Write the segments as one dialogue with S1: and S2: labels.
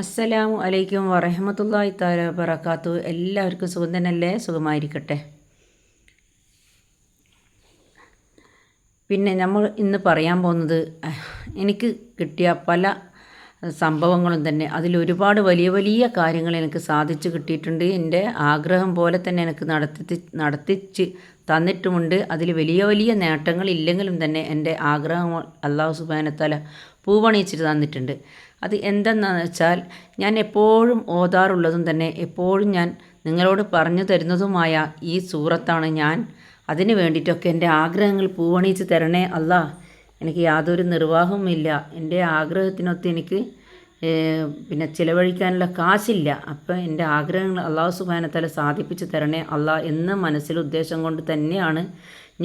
S1: അസ്സലാമു അലൈക്കും വറഹമത്തല്ലാഹി താല വറക്കാത്തു എല്ലാവർക്കും സുഖം തന്നെയല്ലേ? സുഖമായിരിക്കട്ടെ. പിന്നെ നമ്മൾ ഇന്ന് പറയാൻ പോകുന്നത് എനിക്ക് കിട്ടിയ പല സംഭവങ്ങളും തന്നെ. അതിലൊരുപാട് വലിയ വലിയ കാര്യങ്ങൾ എനിക്ക് സാധിച്ചു കിട്ടിയിട്ടുണ്ട്. എന്റെ ആഗ്രഹം പോലെ തന്നെ എനിക്ക് നടത്തി നടത്തിച്ച് തന്നിട്ടുമുണ്ട്. അതിൽ വലിയ വലിയ നേട്ടങ്ങൾ ഇല്ലെങ്കിലും തന്നെ എന്റെ ആഗ്രഹം അള്ളാഹു സുബാനത്തല പൂവണിയിച്ചിട്ട് തന്നിട്ടുണ്ട്. അത് എന്തെന്നാന്ന് വെച്ചാൽ ഞാൻ എപ്പോഴും ഓതാറുള്ളതും തന്നെ എപ്പോഴും ഞാൻ നിങ്ങളോട് പറഞ്ഞു തരുന്നതുമായ ഈ സൂറത്താണ് ഞാൻ. അതിന് വേണ്ടിയിട്ടൊക്കെ എന്റെ ആഗ്രഹങ്ങൾ പൂവണിയിച്ച് തരണേ അല്ല. എനിക്ക് യാതൊരു നിർവാഹവുമില്ല എന്റെ ആഗ്രഹത്തിനൊത്ത് എനിക്ക് പിന്നെ ചിലവഴിക്കാനുള്ള കാശില്ല. അപ്പോൾ എന്റെ ആഗ്രഹങ്ങൾ അള്ളാഹു സുബാനത്തല സാധിപ്പിച്ച് തരണേ അല്ലാ എന്ന മനസ്സിൽ ഉദ്ദേശം കൊണ്ട് തന്നെയാണ്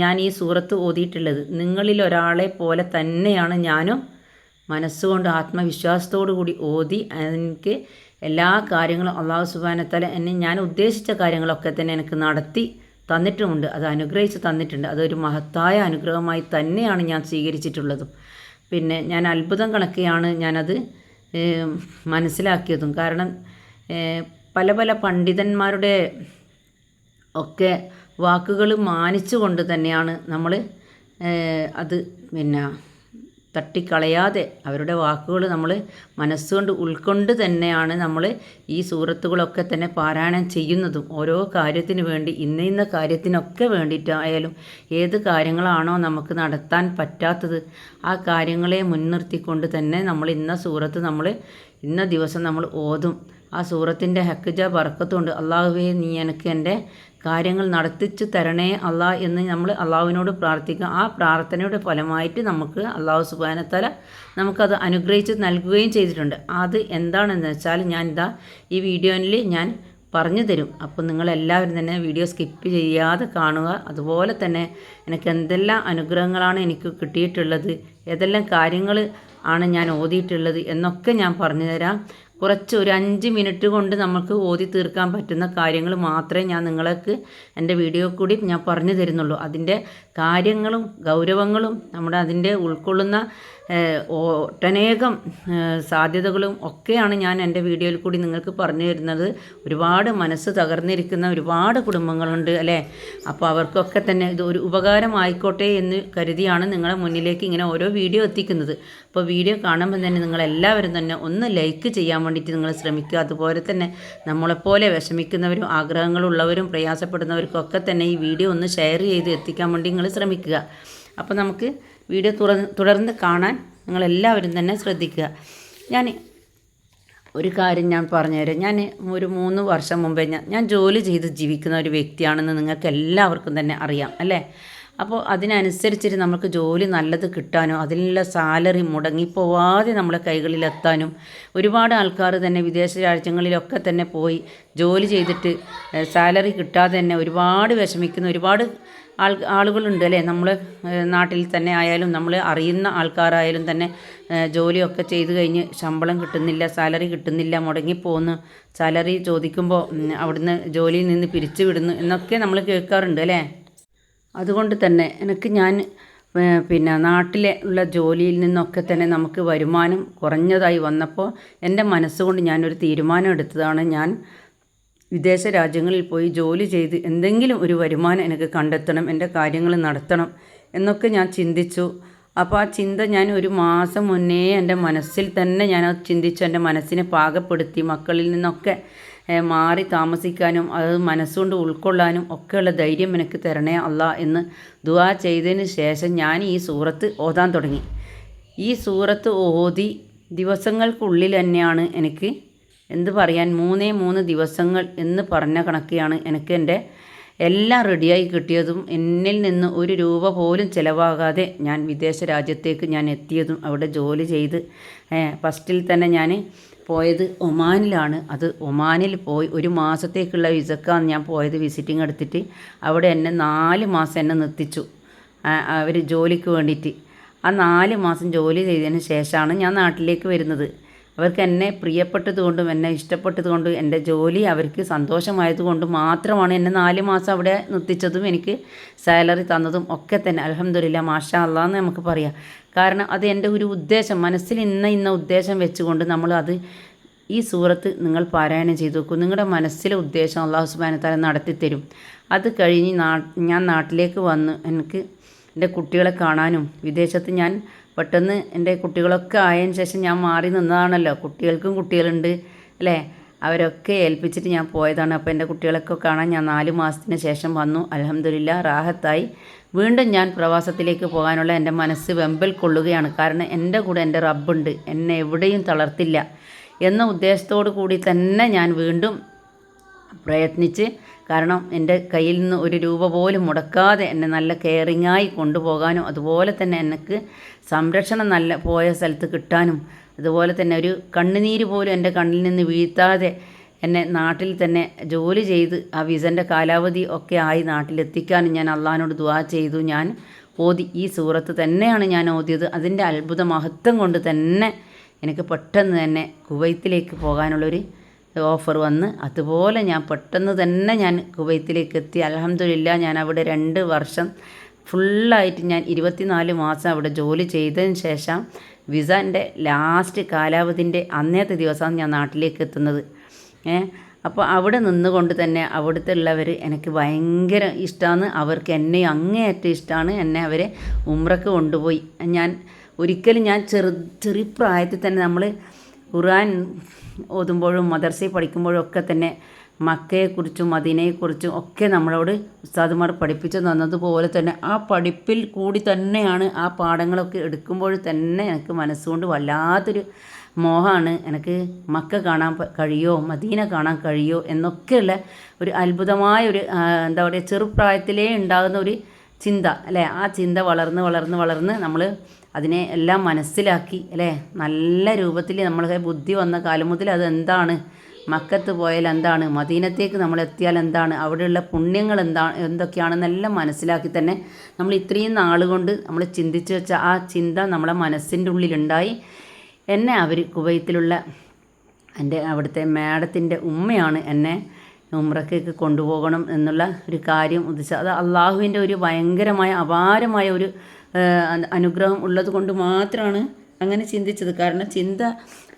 S1: ഞാൻ ഈ സൂറത്ത് ഓതിയിട്ടുള്ളത്. നിങ്ങളിൽ ഒരാളെ പോലെ തന്നെയാണ് ഞാനും മനസ്സുകൊണ്ട് ആത്മവിശ്വാസത്തോടു കൂടി ഓതി എനിക്ക് എല്ലാ കാര്യങ്ങളും അള്ളാഹു സുബാനത്തല എന്നെ ഞാൻ ഉദ്ദേശിച്ച കാര്യങ്ങളൊക്കെ തന്നെ എനിക്ക് നടത്തി തന്നിട്ടുമുണ്ട്. അത് അനുഗ്രഹിച്ച് തന്നിട്ടുണ്ട്. അതൊരു മഹത്തായ അനുഗ്രഹമായി തന്നെയാണ് ഞാൻ സ്വീകരിച്ചിട്ടുള്ളതും. പിന്നെ ഞാൻ അത്ഭുതം കണക്കെയാണ് ഞാനത് മനസ്സിലാക്കിയതും. കാരണം പല പല പണ്ഡിതന്മാരുടെ ഒക്കെ വാക്കുകൾ മാനിച്ചുകൊണ്ട് തന്നെയാണ് നമ്മൾ അത് പിന്നെ തട്ടിക്കളയാതെ അവരുടെ വാക്കുകൾ നമ്മൾ മനസ്സുകൊണ്ട് ഉൾക്കൊണ്ട് തന്നെയാണ് നമ്മൾ ഈ സൂറത്തുകളൊക്കെ തന്നെ പാരായണം ചെയ്യുന്നതും. ഓരോ കാര്യത്തിന് വേണ്ടി ഇന്ന ഇന്ന കാര്യത്തിനൊക്കെ വേണ്ടിയിട്ടായാലും ഏത് കാര്യങ്ങളാണോ നമുക്ക് നടത്താൻ പറ്റാത്തത് ആ കാര്യങ്ങളെ മുൻനിർത്തിക്കൊണ്ട് തന്നെ നമ്മൾ ഇന്ന സൂറത്ത് നമ്മൾ ഇന്ന ദിവസം നമ്മൾ ഓതും. ആ സൂറത്തിന്റെ ഹക്കജ ബർക്കത്തുണ്ട് അള്ളാഹുവേ നീ എനിക്ക് എന്റെ കാര്യങ്ങൾ നടത്തിച്ചു തരണേ അള്ളാ എന്ന് നമ്മൾ അള്ളാഹുവിനോട് പ്രാർത്ഥിക്കുക. ആ പ്രാർത്ഥനയുടെ ഫലമായിട്ട് നമുക്ക് അള്ളാഹു സുബാനത്തല നമുക്കത് അനുഗ്രഹിച്ച് നൽകുകയും ചെയ്തിട്ടുണ്ട്. അത് എന്താണെന്ന് വെച്ചാൽ ഞാൻ ഇതാ ഈ വീഡിയോയിൽ ഞാൻ പറഞ്ഞു തരും. അപ്പോൾ നിങ്ങളെല്ലാവരും തന്നെ വീഡിയോ സ്കിപ്പ് ചെയ്യാതെ കാണുക. അതുപോലെ തന്നെ എനിക്ക് എന്തെല്ലാം അനുഗ്രഹങ്ങളാണ് എനിക്ക് കിട്ടിയിട്ടുള്ളത് ഏതെല്ലാം കാര്യങ്ങൾ ആണ് ഞാൻ ഓതിയിട്ടുള്ളത് എന്നൊക്കെ ഞാൻ പറഞ്ഞു തരാം. കുറച്ച് ഒരു അഞ്ച് മിനിറ്റ് കൊണ്ട് നമുക്ക് ഓതി തീർക്കാൻ പറ്റുന്ന കാര്യങ്ങൾ മാത്രമേ ഞാൻ നിങ്ങൾക്ക് എന്റെ വീഡിയോ കൂടി ഞാൻ പറഞ്ഞു തരുന്നുള്ളൂ. അതിന്റെ കാര്യങ്ങളും ഗൗരവങ്ങളും നമ്മുടെ അതിന്റെ ഉൾക്കൊള്ളുന്ന ഒട്ടനേകം സാധ്യതകളും ഒക്കെയാണ് ഞാൻ എന്റെ വീഡിയോയിൽ കൂടി നിങ്ങൾക്ക് പറഞ്ഞു തരുന്നത്. ഒരുപാട് മനസ്സ് തകർന്നിരിക്കുന്ന ഒരുപാട് കുടുംബങ്ങളുണ്ട് അല്ലേ? അപ്പോൾ അവർക്കൊക്കെ തന്നെ ഇത് ഒരു ഉപകാരമായിക്കോട്ടെ എന്ന് കരുതിയാണ് നിങ്ങളെ മുന്നിലേക്ക് ഇങ്ങനെ ഓരോ വീഡിയോ എത്തിക്കുന്നത്. അപ്പോൾ വീഡിയോ കാണുമ്പോൾ തന്നെ നിങ്ങളെല്ലാവരും തന്നെ ഒന്ന് ലൈക്ക് ചെയ്യാൻ വേണ്ടിയിട്ട് നിങ്ങൾ ശ്രമിക്കുക. അതുപോലെ തന്നെ നമ്മളെപ്പോലെ വിഷമിക്കുന്നവരും ആഗ്രഹങ്ങളുള്ളവരും പ്രയാസപ്പെടുന്നവർക്കൊക്കെ തന്നെ ഈ വീഡിയോ ഒന്ന് ഷെയർ ചെയ്ത് എത്തിക്കാൻ വേണ്ടി നിങ്ങൾ ശ്രമിക്കുക. അപ്പോൾ നമുക്ക് വീഡിയോ തുറ തുടർന്ന് കാണാൻ നിങ്ങളെല്ലാവരും തന്നെ ശ്രദ്ധിക്കുക. ഞാൻ ഒരു കാര്യം ഞാൻ പറഞ്ഞുതരാം. ഞാൻ ഒരു മൂന്ന് വർഷം മുമ്പേ ഞാൻ ഞാൻ ജോലി ചെയ്ത് ജീവിക്കുന്ന ഒരു വ്യക്തിയാണെന്ന് നിങ്ങൾക്ക് എല്ലാവർക്കും തന്നെ അറിയാം അല്ലേ? അപ്പോൾ അതിനനുസരിച്ചിട്ട് നമുക്ക് ജോലി നല്ലത് കിട്ടാനോ അതിനുള്ള സാലറി മുടങ്ങിപ്പോവാതെ നമ്മളെ കൈകളിലെത്താനും ഒരുപാട് ആൾക്കാർ തന്നെ വിദേശ രാജ്യങ്ങളിലൊക്കെ തന്നെ പോയി ജോലി ചെയ്തിട്ട് സാലറി കിട്ടാതെ തന്നെ ഒരുപാട് വിഷമിക്കുന്ന ഒരുപാട് ആൾ ആളുകളുണ്ട് അല്ലേ? നമ്മൾ നാട്ടിൽ തന്നെ ആയാലും നമ്മൾ അറിയുന്ന ആൾക്കാരായാലും തന്നെ ജോലിയൊക്കെ ചെയ്ത് കഴിഞ്ഞ് ശമ്പളം കിട്ടുന്നില്ല സാലറി കിട്ടുന്നില്ല മുടങ്ങിപ്പോകുന്നു സാലറി ചോദിക്കുമ്പോൾ അവിടുന്ന് ജോലിയിൽ നിന്ന് പിരിച്ചു വിടുന്നു എന്നൊക്കെ നമ്മൾ കേൾക്കാറുണ്ട് അല്ലേ? അതുകൊണ്ട് തന്നെ എനിക്ക് ഞാൻ പിന്നെ നാട്ടിലെ ഉള്ള ജോലിയിൽ നിന്നൊക്കെ തന്നെ നമുക്ക് വരുമാനം കുറഞ്ഞതായി വന്നപ്പോൾ എന്റെ മനസ്സുകൊണ്ട് ഞാനൊരു തീരുമാനം എടുത്തതാണ്. ഞാൻ വിദേശ രാജ്യങ്ങളിൽ പോയി ജോലി ചെയ്ത് എന്തെങ്കിലും ഒരു വരുമാനം എനിക്ക് കണ്ടെത്തണം എന്റെ കാര്യങ്ങൾ നടത്തണം എന്നൊക്കെ ഞാൻ ചിന്തിച്ചു. അപ്പോൾ ആ ചിന്ത ഞാൻ ഒരു മാസം മുന്നേ എന്റെ മനസ്സിൽ തന്നെ ഞാൻ അത് ചിന്തിച്ചു. എന്റെ മനസ്സിനെ പാകപ്പെടുത്തി മക്കളിൽ നിന്നൊക്കെ മാറി താമസിക്കാനും അത് മനസ്സുകൊണ്ട് ഉൾക്കൊള്ളാനും ഒക്കെയുള്ള ധൈര്യം എനിക്ക് തരണേ അല്ല എന്ന് ദുവാ ചെയ്തതിന് ശേഷം ഞാൻ ഈ സൂറത്ത് ഓതാൻ തുടങ്ങി. ഈ സൂറത്ത് ഓതി ദിവസങ്ങൾക്കുള്ളിൽ തന്നെയാണ് എനിക്ക് എന്ത് പറയാൻ മൂന്നേ മൂന്ന് ദിവസങ്ങൾ എന്ന് പറഞ്ഞ കണക്കെയാണ് എനിക്ക് എന്റെ എല്ലാം റെഡിയായി കിട്ടിയതും എന്നിൽ നിന്ന് ഒരു രൂപ പോലും ചിലവാകാതെ ഞാൻ വിദേശ രാജ്യത്തേക്ക് ഞാൻ എത്തിയതും അവിടെ ജോലി ചെയ്ത് ഫസ്റ്റിൽ തന്നെ ഞാൻ പോയത് ഒമാനിലാണ്. അത് ഒമാനിൽ പോയി ഒരു മാസത്തേക്കുള്ള വിസക്കാണ് ഞാൻ പോയത് വിസിറ്റിംഗ് എടുത്തിട്ട്. അവിടെ എന്നെ നാല് മാസം എന്നെ നിർത്തിച്ചു അവർ ജോലിക്ക് വേണ്ടിയിട്ട്. ആ നാല് മാസം ജോലി ചെയ്തതിന് ശേഷമാണ് ഞാൻ നാട്ടിലേക്ക് വരുന്നത്. അവർക്ക് എന്നെ പ്രിയപ്പെട്ടതുകൊണ്ടും എന്നെ ഇഷ്ടപ്പെട്ടതുകൊണ്ടും എന്റെ ജോലി അവർക്ക് സന്തോഷമായതുകൊണ്ടും മാത്രമാണ് എന്നെ നാല് മാസം അവിടെ നിർത്തിച്ചതും എനിക്ക് സാലറി തന്നതും ഒക്കെ തന്നെ. അലഹമ്മദില്ല മാഷാ അല്ലാന്ന് നമുക്ക് പറയാം. കാരണം അത് എന്റെ ഒരു ഉദ്ദേശം മനസ്സിൽ ഇന്ന ഇന്ന ഉദ്ദേശം വെച്ചുകൊണ്ട് നമ്മൾ അത് ഈ സൂറത്ത് നിങ്ങൾ പാരായണം ചെയ്തു നോക്കൂ. നിങ്ങളുടെ മനസ്സിലെ ഉദ്ദേശം അള്ളാഹു സുബാനത്താല നടത്തിത്തരും അത് കഴിഞ്ഞ് ഞാൻ നാട്ടിലേക്ക് വന്ന് എനിക്ക് എന്റെ കുട്ടികളെ കാണാനും വിദേശത്ത് ഞാൻ പെട്ടെന്ന് എന്റെ കുട്ടികളൊക്കെ ആയതിനു ശേഷം ഞാൻ മാറി നിന്നതാണല്ലോ. കുട്ടികൾക്കും കുട്ടികളുണ്ട് അല്ലേ? അവരൊക്കെ ഏൽപ്പിച്ചിട്ട് ഞാൻ പോയതാണ്. അപ്പോൾ എന്റെ കുട്ടികളൊക്കെ കാണാൻ ഞാൻ നാല് മാസത്തിന് ശേഷം വന്നു. അലഹമ്മദില്ല റാഹത്തായി. വീണ്ടും ഞാൻ പ്രവാസത്തിലേക്ക് പോകാനുള്ള എന്റെ മനസ്സ് വെമ്പൽ കൊള്ളുകയാണ്. കാരണം എന്റെ കൂടെ എന്റെ റബ്ബുണ്ട്. എന്നെ എവിടെയും തളർത്തില്ല. എന്ന ഉദ്ദേശത്തോടു കൂടി തന്നെ ഞാൻ വീണ്ടും പ്രയത്നിച്ച് കാരണം എന്റെ കയ്യിൽ നിന്ന് ഒരു രൂപ പോലും മുടക്കാതെ എന്നെ നല്ല കെയറിങ്ങായി കൊണ്ടുപോകാനും അതുപോലെ തന്നെ എനിക്ക് സംരക്ഷണം നല്ല പോയ സ്ഥലത്ത് കിട്ടാനും അതുപോലെ തന്നെ ഒരു കണ്ണുനീര് പോലും എന്റെ കണ്ണിൽ നിന്ന് വീഴ്ത്താതെ എന്നെ നാട്ടിൽ തന്നെ ജോലി ചെയ്ത് ആ വിസന്റെ കാലാവധി ഒക്കെ ആയി നാട്ടിലെത്തിക്കാനും ഞാൻ അള്ളഹാനോട് ദുവാ ചെയ്തു. ഞാൻ ഓതി ഈ സൂറത്ത് തന്നെയാണ് ഞാൻ ഓതിയത്. അതിന്റെ അത്ഭുത മഹത്വം കൊണ്ട് തന്നെ എനിക്ക് പെട്ടെന്ന് തന്നെ കുവൈത്തിലേക്ക് പോകാനുള്ളൊരു ഓഫർ വന്ന് അതുപോലെ ഞാൻ പെട്ടെന്ന് തന്നെ ഞാൻ കുവൈത്തിലേക്ക് എത്തി അലഹമ്മദില്ല ഞാൻ അവിടെ രണ്ട് വർഷം ഫുള്ളായിട്ട് ഞാൻ ഇരുപത്തിനാല് മാസം അവിടെ ജോലി ചെയ്തതിന് ശേഷം വിസന്റെ ലാസ്റ്റ് കാലാവധിന്റെ അന്നേത്തെ ദിവസമാണ് ഞാൻ നാട്ടിലേക്ക് എത്തുന്നത് അപ്പോൾ അവിടെ നിന്നുകൊണ്ട് തന്നെ അവിടുത്തെ ഉള്ളവർ എനിക്ക് ഭയങ്കര ഇഷ്ടമാണ് അവർക്ക് എന്നെ അങ്ങേയറ്റം ഇഷ്ടമാണ് എന്നെ അവരെ ഉമ്രക്ക് കൊണ്ടുപോയി. ഞാൻ ഒരിക്കലും ഞാൻ ചെറു ചെറിയ പ്രായത്തിൽ തന്നെ നമ്മൾ ഖുർആൻ ഓതുമ്പോഴും മദർസയിൽ പഠിക്കുമ്പോഴും ഒക്കെ തന്നെ മക്കയെക്കുറിച്ചും മദീനയെക്കുറിച്ചും ഒക്കെ നമ്മളോട് ഉസ്താദുമാർ പഠിപ്പിച്ചു തന്നതുപോലെ തന്നെ ആ പഠിപ്പിൽ കൂടി തന്നെയാണ് ആ പാഠങ്ങളൊക്കെ എടുക്കുമ്പോൾ തന്നെ എനിക്ക് മനസ്സുകൊണ്ട് വല്ലാത്തൊരു മോഹമാണ്. എനിക്ക് മക്ക കാണാൻ കഴിയോ മദീന കാണാൻ കഴിയോ എന്നൊക്കെയുള്ള ഒരു അത്ഭുതമായ ഒരു എന്താ പറയുക ചെറുപ്രായത്തിലേ ഉണ്ടാകുന്ന ഒരു ചിന്ത അല്ലേ? ആ ചിന്ത വളർന്ന് വളർന്ന് വളർന്ന് നമ്മൾ അതിനെ എല്ലാം മനസ്സിലാക്കി അല്ലേ? നല്ല രൂപത്തിൽ നമ്മളെ ബുദ്ധി വന്ന കാലം മുതൽ അത് എന്താണ്? മക്കത്ത് പോയാൽ എന്താണ്? മദീനത്തേക്ക് നമ്മൾ എത്തിയാൽ എന്താണ്? അവിടെയുള്ള പുണ്യങ്ങൾ എന്താണ് എന്തൊക്കെയാണെന്നെല്ലാം മനസ്സിലാക്കി തന്നെ നമ്മൾ ഇത്രയും നാളുകൊണ്ട് നമ്മൾ ചിന്തിച്ചു വെച്ച ആ ചിന്ത നമ്മളെ മനസ്സിന്റെ ഉള്ളിലുണ്ടായി. എന്നെ അവർ കുവൈത്തിലുള്ള എന്റെ അവിടുത്തെ മാഡത്തിന്റെ ഉമ്മയാണ് എന്നെ ഉമ്രക്കേക്ക് കൊണ്ടുപോകണം എന്നുള്ള ഒരു കാര്യം ഉദ്ദേശിച്ചത്. അത് അള്ളാഹുവിന്റെ ഒരു ഭയങ്കരമായ അപാരമായ ഒരു അനുഗ്രഹം ഉള്ളത് കൊണ്ട് മാത്രമാണ് അങ്ങനെ ചിന്തിച്ചത്. കാരണം ചിന്ത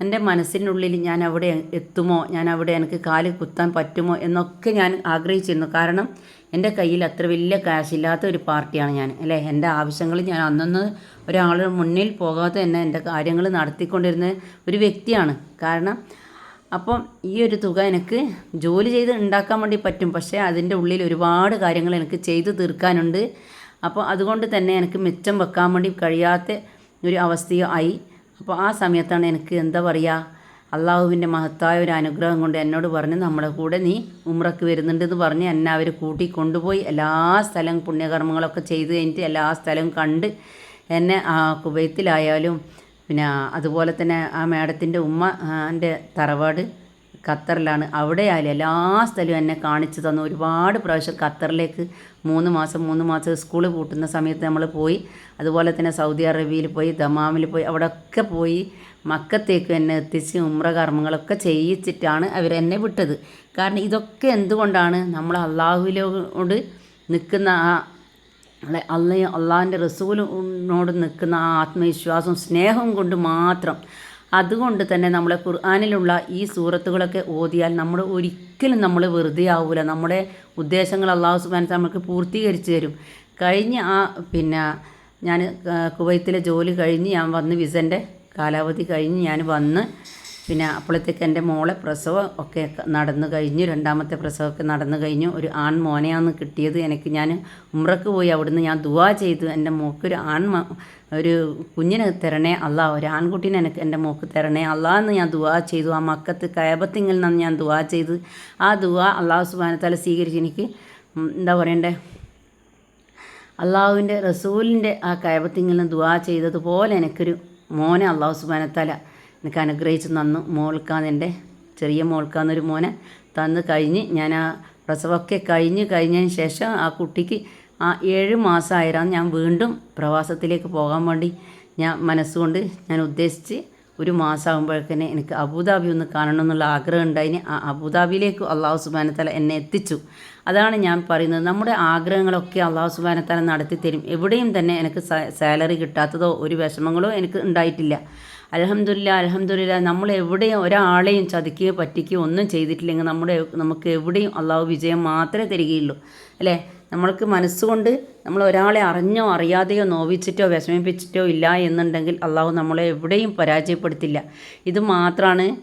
S1: എന്റെ മനസ്സിനുള്ളിൽ ഞാൻ അവിടെ എത്തുമോ? ഞാൻ അവിടെ എനിക്ക് കാൽ കുത്താൻ പറ്റുമോ? എന്നൊക്കെ ഞാൻ ആഗ്രഹിച്ചിരുന്നു. കാരണം എന്റെ കയ്യിൽ അത്ര വലിയ കാശില്ലാത്ത ഒരു പാർട്ടിയാണ് ഞാൻ അല്ലേ? എന്റെ ആവശ്യങ്ങൾ ഞാൻ അന്നൊന്ന് ഒരാൾ മുന്നിൽ പോകാതെ തന്നെ എന്റെ കാര്യങ്ങൾ നടത്തിക്കൊണ്ടിരുന്ന ഒരു വ്യക്തിയാണ്. കാരണം അപ്പം ഈ ഒരു തുക എനിക്ക് ജോലി ചെയ്ത് ഉണ്ടാക്കാൻ വേണ്ടി പറ്റും. പക്ഷേ അതിന്റെ ഉള്ളിൽ ഒരുപാട് കാര്യങ്ങൾ എനിക്ക് ചെയ്തു തീർക്കാനുണ്ട്. അപ്പോൾ അതുകൊണ്ട് തന്നെ എനിക്ക് മിച്ചം വെക്കാൻ വേണ്ടി കഴിയാത്ത ഒരു അവസ്ഥയായി അപ്പോൾ ആ സമയത്താണ് എനിക്ക് എന്താ പറയുക അള്ളാഹുവിന്റെ മഹത്തായ ഒരു അനുഗ്രഹം കൊണ്ട് എന്നോട് പറഞ്ഞ് നമ്മുടെ കൂടെ നീ ഉമ്രക്ക് വരുന്നുണ്ടെന്ന് പറഞ്ഞ് എന്നെ അവർ കൂട്ടി കൊണ്ടുപോയി എല്ലാ സ്ഥലം പുണ്യകർമ്മങ്ങളൊക്കെ ചെയ്ത് കഴിഞ്ഞിട്ട് എല്ലാ സ്ഥലവും കണ്ട് എന്നെ ആ കുവൈത്തിലായാലും പിന്നെ അതുപോലെ തന്നെ ആ മേഡത്തിന്റെ ഉമ്മ എന്റെ തറവാട് ഖത്തറിലാണ്. അവിടെ ആയാലും എല്ലാ സ്ഥലവും എന്നെ കാണിച്ചു തന്നു. ഒരുപാട് പ്രാവശ്യം ഖത്തറിലേക്ക് മൂന്ന് മാസം മൂന്ന് മാസം സ്കൂൾ പൂട്ടുന്ന സമയത്ത് നമ്മൾ പോയി. അതുപോലെ തന്നെ സൗദി അറേബ്യയിൽ പോയി ദമാമിൽ പോയി അവിടെയൊക്കെ പോയി മക്കത്തേക്ക് എന്നെ എത്തിച്ച് ഉമ്ര കർമ്മങ്ങളൊക്കെ ചെയ്യിച്ചിട്ടാണ് അവരെന്നെ വിട്ടത്. കാരണം ഇതൊക്കെ എന്തുകൊണ്ടാണ് നമ്മൾ അള്ളാഹുവിനോട് നിൽക്കുന്ന ആ അള്ളാഹ് അള്ളാഹിന്റെ റസൂലിനോട് നിൽക്കുന്ന ആ ആത്മവിശ്വാസവും സ്നേഹവും കൊണ്ട് മാത്രം അതുകൊണ്ട് തന്നെ നമ്മളെ ഖുർആാനിലുള്ള ഈ സൂറത്തുകളൊക്കെ ഓതിയാൽ നമ്മൾ ഒരിക്കലും നമ്മൾ വെറുതെ ആവില്ല നമ്മുടെ ഉദ്ദേശങ്ങൾ അള്ളാഹു സുബാൻ നമുക്ക് പൂർത്തീകരിച്ച് തരും. കഴിഞ്ഞ ആ പിന്നെ ഞാൻ കുവൈത്തിലെ ജോലി കഴിഞ്ഞ് ഞാൻ വന്ന് വിസന്റെ കാലാവധി കഴിഞ്ഞ് ഞാൻ വന്ന് പിന്നെ അപ്പോഴത്തേക്ക് എന്റെ മോളെ പ്രസവം ഒക്കെ നടന്നു കഴിഞ്ഞു. രണ്ടാമത്തെ പ്രസവമൊക്കെ നടന്നു കഴിഞ്ഞു. ഒരു ആൺ മോനെയാണ് കിട്ടിയത്. എനിക്ക് ഞാൻ ഉമ്രക്ക് പോയി അവിടുന്ന് ഞാൻ ദുവാ ചെയ്തു. എന്റെ മോക്ക് ഒരു ആൺ ഒരു കുഞ്ഞിനെ തരണേ അല്ല ഒരു ആൺകുട്ടീനെ എനിക്ക് എന്റെ മോക്ക് തരണേ അല്ല എന്ന് ഞാൻ ദുവാ ചെയ്തു. ആ മക്കത്ത് കയബത്തിങ്ങിൽ നിന്ന് ഞാൻ ദുവാ ചെയ്തു. ആ ദുവാ അള്ളാഹു സുബാനത്താല സ്വീകരിച്ച് എനിക്ക് എന്താ പറയണ്ടേ? അള്ളാഹുവിന്റെ റസൂലിന്റെ ആ കയബത്തിങ്ങിൽ നിന്ന് ദുവാ ചെയ്തതുപോലെ എനിക്കൊരു മോനെ അള്ളാഹു സുബാനത്താല എനിക്ക് അനുഗ്രഹിച്ച് തന്നു. മോൾക്കാന്നെന്റെ ചെറിയ മോൾക്കാന്നൊരു മോനെ തന്ന് കഴിഞ്ഞ് ഞാൻ ആ പ്രസവമൊക്കെ കഴിഞ്ഞ് കഴിഞ്ഞതിന് ശേഷം ആ കുട്ടിക്ക് ആ ഏഴ് മാസമായിരുന്നു ഞാൻ വീണ്ടും പ്രവാസത്തിലേക്ക് പോകാൻ വേണ്ടി ഞാൻ മനസ്സുകൊണ്ട് ഞാൻ ഉദ്ദേശിച്ച് ഒരു മാസമാകുമ്പോഴേക്കന്നെ എനിക്ക് അബുദാബി ഒന്ന് കാണണം എന്നുള്ള ആഗ്രഹം ഉണ്ടായിന്. ആ അബുദാബിയിലേക്ക് അള്ളാഹു സുബാനത്തല എന്നെ എത്തിച്ചു. അതാണ് ഞാൻ പറയുന്നത്. നമ്മുടെ ആഗ്രഹങ്ങളൊക്കെ അള്ളാഹു സുബാനത്തല നടത്തി തരും എവിടെയും തന്നെ എനിക്ക് സാലറി കിട്ടാത്തതോ ഒരു വിഷമങ്ങളോ എനിക്ക് ഉണ്ടായിട്ടില്ല. അലഹമില്ല അലഹമില്ല നമ്മൾ എവിടെയും ഒരാളെയും ചതിക്കുകയോ പറ്റിക്കുകയോ ഒന്നും ചെയ്തിട്ടില്ലെങ്കിൽ നമ്മുടെ നമുക്ക് എവിടെയും അള്ളാഹു വിജയം മാത്രമേ തരികയുള്ളൂ. അല്ലേ? നമ്മൾക്ക് മനസ്സുകൊണ്ട് നമ്മൾ ഒരാളെ അറിഞ്ഞോ അറിയാതെയോ നോവിച്ചിട്ടോ വിഷമിപ്പിച്ചിട്ടോ ഇല്ല എന്നുണ്ടെങ്കിൽ അള്ളാഹു നമ്മളെ എവിടെയും പരാജയപ്പെടുത്തില്ല. ഇത് മാത്രമാണ്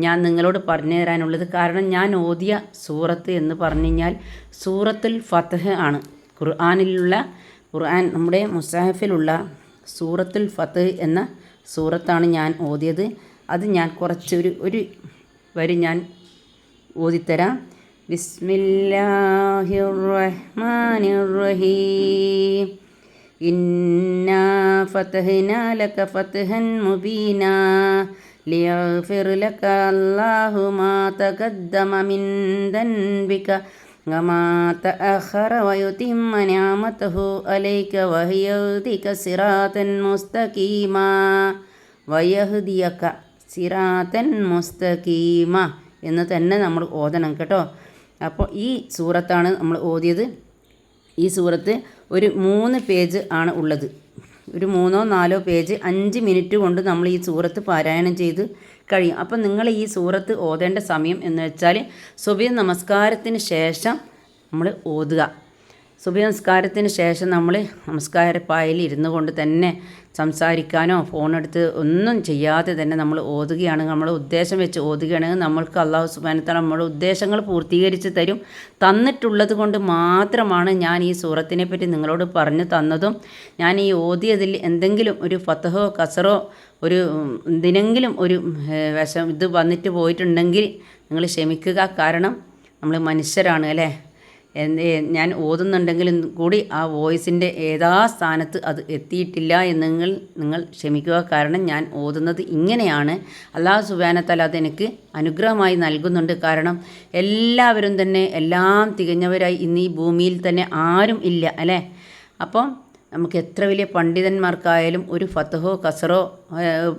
S1: ഞാൻ നിങ്ങളോട് പറഞ്ഞു തരാനുള്ളത്. കാരണം ഞാൻ ഓതിയ സൂറത്ത് എന്ന് പറഞ്ഞു കഴിഞ്ഞാൽ സൂറത്തുൽ ഫത്തഹ് ആണ്. ഖുർആാനിലുള്ള ഖുർആൻ നമ്മുടെ മുസാഹിഫിലുള്ള സൂറത്തുൽ ഫത്തഹ് എന്ന സൂറത്താണ് ഞാൻ ഓതിയത്. അത് ഞാൻ കുറച്ചൊരു ഒരു വരി ഞാൻ ഓതിത്തരാം. റഹീം ഇന്നാ ഫതഹ്നാ ലക ഫതഹൻ മുബീന. ലിയഗ്ഫിർ ലക അല്ലാഹു മാ തഖദ്ദമ മിൻ ദൻബിക. وما تأخر ويتم نعمته عليك ويهديك صراطا مستقيما ويهديك صراطا مستقيما എന്ന് തന്നെ നമ്മൾ ഓതണം കേട്ടോ അപ്പോൾ ഈ സൂറത്താണ് നമ്മൾ ഓതിയത് ഈ സൂറത്ത് ഒരു മൂന്ന് പേജ് ആണ് ഉള്ളത് ഒരു മൂന്നോ നാലോ പേജ് അഞ്ച് മിനിറ്റ് കൊണ്ട് നമ്മൾ ഈ സൂറത്ത് പാരായണം ചെയ്ത് കഴിയും. അപ്പം നിങ്ങൾ ഈ സൂറത്ത് ഓതേണ്ട സമയം എന്ന് വെച്ചാൽ സുബിയ നമസ്കാരത്തിന് ശേഷം നമ്മൾ ഓതുക. സുബിയ നമസ്കാരത്തിന് ശേഷം നമ്മൾ നമസ്കാര പായയിൽ ഇരുന്നു കൊണ്ട് തന്നെ സംസാരിക്കാനോ ഫോണെടുത്ത് ഒന്നും ചെയ്യാതെ തന്നെ നമ്മൾ ഓതുകയാണെങ്കിൽ നമ്മൾ ഉദ്ദേശം വെച്ച് ഓതുകയാണെങ്കിൽ നമ്മൾക്ക് അള്ളാഹു സുബാനത്താൽ നമ്മുടെ ഉദ്ദേശങ്ങൾ പൂർത്തീകരിച്ച് തരും. തന്നിട്ടുള്ളത് കൊണ്ട് മാത്രമാണ് ഞാൻ ഈ സൂറത്തിനെ പറ്റി നിങ്ങളോട് പറഞ്ഞു തന്നതും. ഞാൻ ഈ ഓതിയതിൽ എന്തെങ്കിലും ഒരു ഫത്തഹോ കസറോ ഒരു എന്തിനെങ്കിലും ഒരു വിഷം ഇത് വന്നിട്ട് പോയിട്ടുണ്ടെങ്കിൽ നിങ്ങൾ ക്ഷമിക്കുക. കാരണം നമ്മൾ മനുഷ്യരാണ് അല്ലേ? ഞാൻ ഓതുന്നുണ്ടെങ്കിലും കൂടി ആ വോയിസിന്റെ ഏതാ സ്ഥാനത്ത് അത് എത്തിയിട്ടില്ല എന്നെങ്കിൽ നിങ്ങൾ ക്ഷമിക്കുക. കാരണം ഞാൻ ഓതുന്നത് ഇങ്ങനെയാണ്. അള്ളാഹു സുബാനത്താൽ അതെനിക്ക് അനുഗ്രഹമായി നൽകുന്നുണ്ട്. കാരണം എല്ലാവരും തന്നെ എല്ലാം തികഞ്ഞവരായി ഇന്ന് ഈ ഭൂമിയിൽ തന്നെ ആരും ഇല്ല അല്ലേ? അപ്പം നമുക്ക് എത്ര വലിയ പണ്ഡിതന്മാർക്കായാലും ഒരു ഫത്തഹോ കസറോ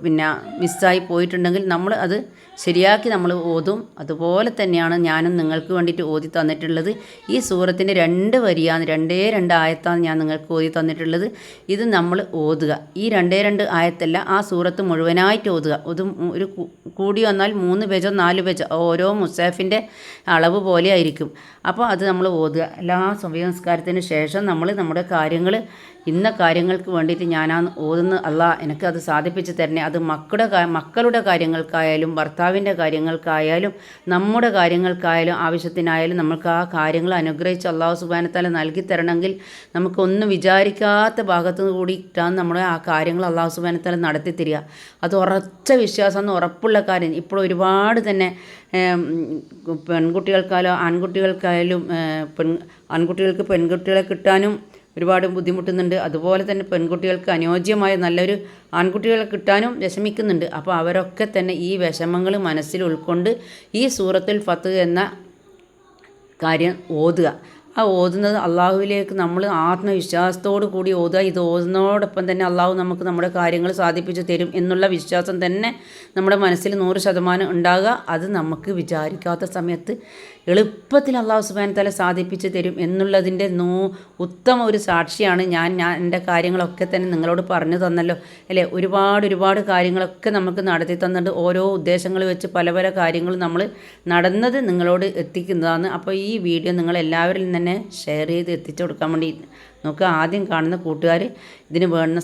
S1: പിന്നെ മിസ്സായി പോയിട്ടുണ്ടെങ്കിൽ നമ്മൾ അത് ശരിയാക്കി നമ്മൾ ഓതും. അതുപോലെ തന്നെയാണ് ഞാനും നിങ്ങൾക്ക് വേണ്ടിയിട്ട് ഓതി തന്നിട്ടുള്ളത്. ഈ സൂറത്തിന്റെ രണ്ട് വരിയാണ് രണ്ടേ രണ്ട് ആയത്താണ് ഞാൻ നിങ്ങൾക്ക് ഓതി തന്നിട്ടുള്ളത്. ഇത് നമ്മൾ ഓതുക. ഈ രണ്ടേ രണ്ട് ആയത്തല്ല ആ സൂറത്ത് മുഴുവനായിട്ട് ഓതുക. അത് ഒരു കൂടി വന്നാൽ മൂന്ന് പേജോ നാല് പേജോ ഓരോ മുസാഫിന്റെ അളവ് പോലെ ആയിരിക്കും. അപ്പോൾ അത് നമ്മൾ ഓതുക. എല്ലാ സംസ്കാരത്തിന് ശേഷം നമ്മൾ നമ്മുടെ കാര്യങ്ങൾ ഇന്ന കാര്യങ്ങൾക്ക് വേണ്ടിയിട്ട് ഞാനാ ഓതുന്ന അല്ല അത് സാധിപ്പിച്ച് തരണേ. അത് മക്കളുടെ മക്കളുടെ കാര്യങ്ങൾക്കായാലും ഭർത്താവിന്റെ കാര്യങ്ങൾക്കായാലും നമ്മുടെ കാര്യങ്ങൾക്കായാലും ആവശ്യത്തിനായാലും നമുക്ക് ആ കാര്യങ്ങൾ അനുഗ്രഹിച്ച് അള്ളാഹു സുബാനത്താല നൽകി തരണമെങ്കിൽ നമുക്കൊന്നും വിചാരിക്കാത്ത ഭാഗത്തു കൂടി കൂടിയിട്ടാണ് നമ്മുടെ ആ കാര്യങ്ങൾ അള്ളാഹു സുബാനത്താല നടത്തി തരിക. അത് ഉറച്ച വിശ്വാസം എന്ന് ഉറപ്പുള്ള കാര്യം. ഇപ്പോൾ ഒരുപാട് തന്നെ പെൺകുട്ടികൾക്കായാലും ആൺകുട്ടികൾക്കായാലും പെൺ ആൺകുട്ടികൾക്ക് പെൺകുട്ടികളെ കിട്ടാനും ഒരുപാട് ബുദ്ധിമുട്ടുന്നുണ്ട്. അതുപോലെ തന്നെ പെൺകുട്ടികൾക്ക് അനുയോജ്യമായ നല്ലൊരു ആൺകുട്ടികളെ കിട്ടാനും വിഷമിക്കുന്നുണ്ട്. അപ്പോൾ അവരൊക്കെ തന്നെ ഈ വിഷമങ്ങൾ മനസ്സിൽ ഉൾക്കൊണ്ട് ഈ സൂറത്തുൽ ഫത്ത് എന്ന കാര്യം ഓതുക. ആ ഓതുന്നത് അള്ളാഹുവിലേക്ക് നമ്മൾ ആത്മവിശ്വാസത്തോടു കൂടി ഓതുക. ഇത് ഓതുന്നതോടൊപ്പം തന്നെ അള്ളാഹു നമുക്ക് നമ്മുടെ കാര്യങ്ങൾ സാധിപ്പിച്ചു തരും എന്നുള്ള വിശ്വാസം തന്നെ നമ്മുടെ മനസ്സിൽ നൂറ് ശതമാനം ഉണ്ടാകുക. അത് നമുക്ക് വിചാരിക്കാത്ത സമയത്ത് എളുപ്പത്തിൽ അള്ളാഹു സുബാൻ തല സാധിപ്പിച്ച് തരും എന്നുള്ളതിന്റെ നൂ ഉത്തമ ഒരു സാക്ഷിയാണ് ഞാൻ. ഞാൻ എന്റെ കാര്യങ്ങളൊക്കെ തന്നെ നിങ്ങളോട് പറഞ്ഞു തന്നല്ലോ. അല്ലേ? ഒരുപാട് ഒരുപാട് കാര്യങ്ങളൊക്കെ നമുക്ക് നടത്തി തന്നിട്ട് ഓരോ ഉദ്ദേശങ്ങൾ വെച്ച് പല പല കാര്യങ്ങൾ നമ്മൾ നടന്നത് നിങ്ങളോട് എത്തിക്കുന്നതാണ്. അപ്പോൾ ഈ വീഡിയോ നിങ്ങൾ എല്ലാവരിൽ തന്നെ ഷെയർ ചെയ്ത് എത്തിച്ചു കൊടുക്കാൻ വേണ്ടി നമുക്ക് ആദ്യം കാണുന്ന കൂട്ടുകാർ ഇതിന് വേണ്ട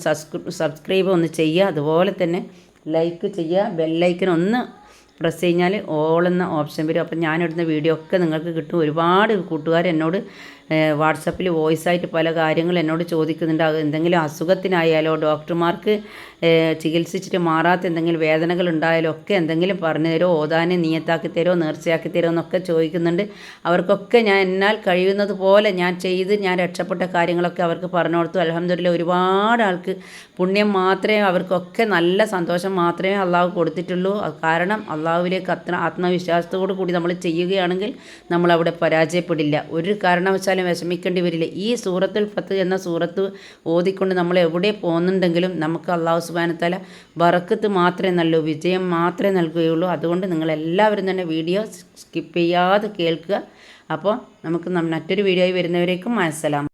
S1: സബ്സ്ക്രൈബ് ഒന്ന് ചെയ്യുക. അതുപോലെ തന്നെ ലൈക്ക് ചെയ്യുക. ബെല്ലൈക്കൻ ഒന്ന് പ്രസ് കഴിഞ്ഞാൽ ഓൾ എന്ന ഓപ്ഷൻ വരും. അപ്പം ഞാനിടുന്ന വീഡിയോ ഒക്കെ നിങ്ങൾക്ക് കിട്ടും. ഒരുപാട് കൂട്ടുകാർ എന്നോട് വാട്സപ്പിൽ വോയിസ് ആയിട്ട് പല കാര്യങ്ങൾ എന്നോട് ചോദിക്കുന്നുണ്ട്. എന്തെങ്കിലും അസുഖത്തിനായാലോ ഡോക്ടർമാർക്ക് ചികിത്സിച്ചിട്ട് മാറാത്ത എന്തെങ്കിലും വേദനകൾ ഉണ്ടായാലോ ഒക്കെ എന്തെങ്കിലും പറഞ്ഞു തരുമോ ഓതാനെ നീയത്താക്കി തരുമോ നേർച്ചയാക്കി തരുമോ എന്നൊക്കെ ചോദിക്കുന്നുണ്ട്. അവർക്കൊക്കെ ഞാൻ എന്നാൽ കഴിയുന്നത് പോലെ ഞാൻ ചെയ്ത് ഞാൻ രക്ഷപ്പെട്ട കാര്യങ്ങളൊക്കെ അവർക്ക് പറഞ്ഞു കൊടുത്തു. അലഹമ്മദില്ല ഒരുപാട് ആൾക്ക് പുണ്യം മാത്രമേ അവർക്കൊക്കെ നല്ല സന്തോഷം മാത്രമേ അള്ളാഹു കൊടുത്തിട്ടുള്ളൂ. കാരണം അള്ളാഹുവിലേക്ക് അത്ര ആത്മവിശ്വാസത്തോടു കൂടി നമ്മൾ ചെയ്യുകയാണെങ്കിൽ നമ്മളവിടെ പരാജയപ്പെടില്ല. ഒരു കാരണവശാലും ഒരിക്കലും വിഷമിക്കേണ്ടി വരില്ല. ഈ സൂറത്തുൽ ഫത്ത് എന്ന സൂറത്ത് ഓതിക്കൊണ്ട് നമ്മൾ എവിടെ പോകുന്നുണ്ടെങ്കിലും നമുക്ക് അള്ളാഹു സുബാനത്തല വറക്കത്ത് മാത്രമേ നല്ലൂ വിജയം മാത്രമേ നൽകുകയുള്ളൂ. അതുകൊണ്ട് നിങ്ങൾ എല്ലാവരും തന്നെ വീഡിയോ സ്കിപ്പ് ചെയ്യാതെ കേൾക്കുക. അപ്പോൾ നമുക്ക് മറ്റൊരു വീഡിയോയിൽ വരുന്നവരേക്കും അസ്സലാം